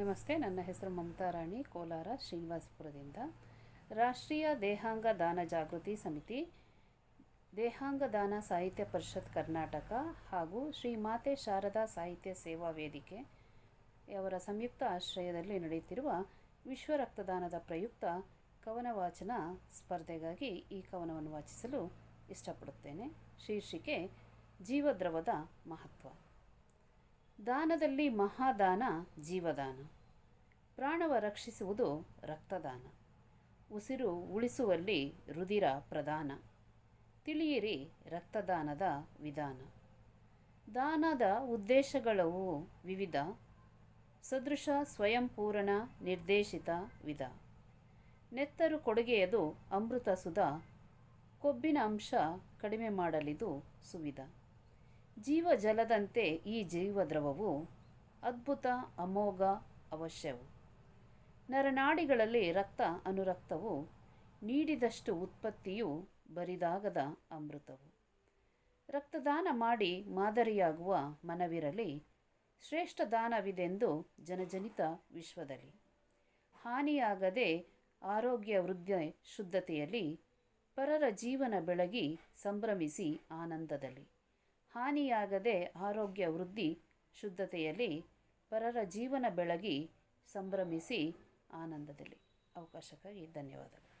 ನಮಸ್ತೆ, ನನ್ನ ಹೆಸರು ಮಮತಾ ರಾಣಿ, ಕೋಲಾರ ಶ್ರೀನಿವಾಸಪುರದಿಂದ. ರಾಷ್ಟ್ರೀಯ ದೇಹಾಂಗ ದಾನ ಜಾಗೃತಿ ಸಮಿತಿ, ದೇಹಾಂಗ ದಾನ ಸಾಹಿತ್ಯ ಪರಿಷತ್ ಕರ್ನಾಟಕ ಹಾಗೂ ಶ್ರೀ ಮಾತೆ ಶಾರದಾ ಸಾಹಿತ್ಯ ಸೇವಾ ವೇದಿಕೆ ಅವರ ಸಂಯುಕ್ತ ಆಶ್ರಯದಲ್ಲಿ ನಡೆಯುತ್ತಿರುವ ವಿಶ್ವ ರಕ್ತದಾನದ ಪ್ರಯುಕ್ತ ಕವನ ವಾಚನ ಸ್ಪರ್ಧೆಗಾಗಿ ಈ ಕವನವನ್ನು ವಾಚಿಸಲು ಇಷ್ಟಪಡುತ್ತೇನೆ. ಶೀರ್ಷಿಕೆ, ಜೀವದ್ರವದ ಮಹತ್ವ. ದಾನದಲ್ಲಿ ಮಹಾದಾನ, ಜೀವದಾನ. ಪ್ರಾಣವ ರಕ್ಷಿಸುವುದು ರಕ್ತದಾನ. ಉಸಿರು ಉಳಿಸುವಲ್ಲಿ ರುದಿರ ಪ್ರದಾನ ತಿಳಿಯಿರಿ ರಕ್ತದಾನದ ವಿಧಾನ. ದಾನದ ಉದ್ದೇಶಗಳವು ವಿವಿಧ. ಸದೃಶ ಸ್ವಯಂಪೂರಣ ನಿರ್ದೇಶಿತ ವಿಧ. ನೆತ್ತರು ಕೊಡುಗೆಯದು ಅಮೃತ ಸುಧ. ಕೊಬ್ಬಿನ ಅಂಶ ಕಡಿಮೆ ಮಾಡಲಿದು ಸುವಿಧ. ಜೀವ ಜಲದಂತೆ ಈ ಜೀವದ್ರವವು ಅದ್ಭುತ, ಅಮೋಘ, ಅವಶ್ಯವು. ನರನಾಡಿಗಳಲ್ಲಿ ರಕ್ತ ಅನುರಕ್ತವು ನೀಡಿದಷ್ಟು ಉತ್ಪತ್ತಿಯು ಬರಿದಾಗದ ಅಮೃತವು. ರಕ್ತದಾನ ಮಾಡಿ ಮಾದರಿಯಾಗುವ ಮನವಿರಲಿ, ಶ್ರೇಷ್ಠ ದಾನವಿದೆಂದು ಜನಜನಿತ ವಿಶ್ವದಲ್ಲಿ. ಹಾನಿಯಾಗದೆ ಆರೋಗ್ಯ ವೃದ್ಧಿ ಶುದ್ಧತೆಯಲ್ಲಿ ಪರರ ಜೀವನ ಬೆಳಗಿ ಸಂಭ್ರಮಿಸಿ ಆನಂದದಲ್ಲಿ. ಹಾನಿಯಾಗದೆ ಆರೋಗ್ಯ ವೃದ್ಧಿ ಶುದ್ಧತೆಯಲ್ಲಿ ಪರರ ಜೀವನ ಬೆಳಗಿ ಸಂಭ್ರಮಿಸಿ ಆನಂದದಲ್ಲಿ. ಅವಕಾಶಕ್ಕಾಗಿ ಧನ್ಯವಾದಗಳು.